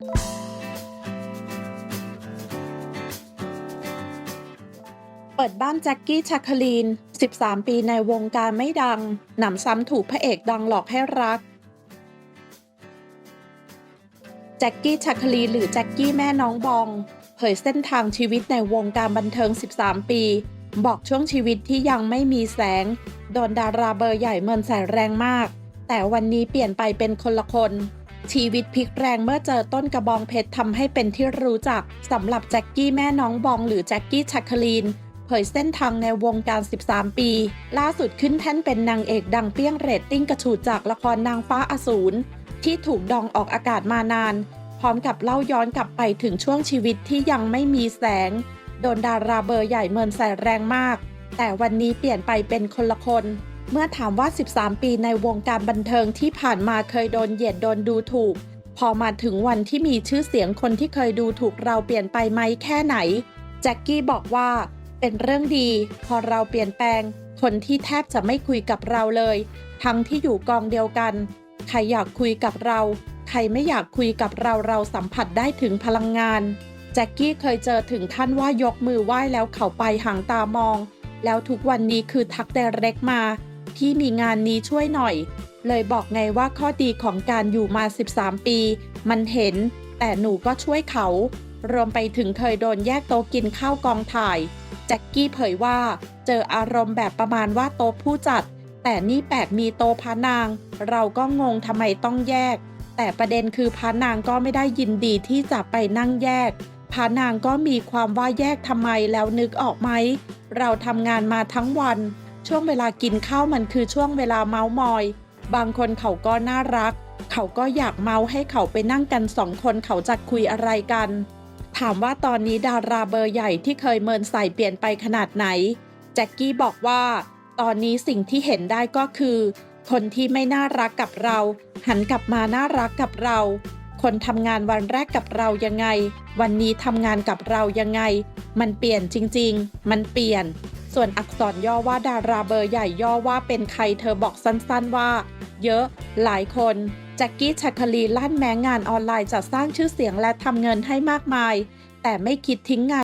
เปิดบ้านแจ็คกี้ชาคลีน 13 ปีในวงการไม่ดัง หนำซ้ำถูกพระเอกดังหลอกให้รัก แจ็คกี้ชาคลีนหรือแจ็คกี้แม่น้องบอง เผยเส้นทางชีวิตในวงการบันเทิง 13 ปี บอกช่วงชีวิตที่ยังไม่มีแสง โดนดาราเบอร์ใหญ่เมินใส่แรงมาก แต่วันนี้เปลี่ยนไปเป็นคนละคน ชีวิตพลิกแรงเมื่อเจอต้นกระบองเพชรทำให้เป็นที่รู้จักสำหรับแจ็คกี้แม่น้องบองหรือแจ็คกี้ชัคคลีนเผยเส้นทางในวงการ 13 ปี ล่าสุดขึ้นแท่นเป็นนางเอกดังเปี้ยงเรตติ้งกระฉูดจากละครนางฟ้าอสูรที่ถูกดองออกอากาศมานาน พร้อมกับเล่าย้อนกลับไปถึงช่วงชีวิตที่ยังไม่มีแสง โดนดาราเบอร์ใหญ่เมินใส่แรงมาก แต่วันนี้เปลี่ยนไปเป็นคนละคน เมื่อถามว่า 13 ปีในวงการบันเทิงที่ผ่านมาเคยโดนเหยียดโดนดูถูก พอมาถึงวันที่มีชื่อเสียงคนที่เคยดูถูกเราเปลี่ยนไปไหมแค่ไหน แจ็คกี้บอกว่า เป็นเรื่องดี พอเราเปลี่ยนแปลง คนที่แทบจะไม่คุยกับเราเลย ทั้งที่อยู่กองเดียวกัน ใครอยากคุยกับเรา ใครไม่อยากคุยกับเราเราสัมผัสได้ถึงพลังงานแจ็คกี้เคยเจอถึงขั้นว่ายกมือไหว้แล้วเขาไปห่างตามอง แล้วทุกวันนี้คือทักแต่เร็กมา พี่มีงานนี้ช่วยหน่อย เลยบอกไงว่าข้อดีของการอยู่มา 13 ปี มันเห็น แต่หนูก็ช่วยเขา รวมไปถึงเคยโดนแยกโต๊ะกินข้าวกองถ่าย แจ็คกี้เผยว่า เจออารมณ์แบบประมาณว่าโต๊ะผู้จัด แต่นี่แปลกมีโต๊ะพระนาง เราก็งงทำไมต้องแยก แต่ประเด็นคือพระนางก็ไม่ได้ยินดีที่จะไปนั่งแยกพระนางก็มีความว่าแยกทำไมแล้วนึกออกไหม เราทำงานมาทั้งวัน ช่วงเวลากินข้าวมันคือช่วงเวลาเมาส์มอย บางคนเขาก็น่ารัก เขาก็อยากเมาให้เขาไปนั่งกันสองคนเขาจะคุยอะไรกัน ถามว่าตอนนี้ดาราเบอร์ใหญ่ที่เคยเมินใส่เปลี่ยนไปขนาดไหน แจ็คกี้บอกว่า ตอนนี้สิ่งที่เห็นได้ก็คือ คนที่ไม่น่ารักกับเรา หันกลับมาน่ารักกับเรา คนทำงานวันแรกกับเรายังไง วันนี้ทำงานกับเรายังไง มันเปลี่ยนจริง ๆ มันเปลี่ยน ส่วนอักษรย่อว่าดาราเบอร์ใหญ่ย่อว่าเป็นใครเธอบอกสั้นๆว่า เยอะ หลายคนแจ็คกี้ชัคคลีลั่นแม้งานออนไลน์จะสร้างชื่อเสียงและทำเงินให้มากมาย แต่ไม่คิดทิ้งงาน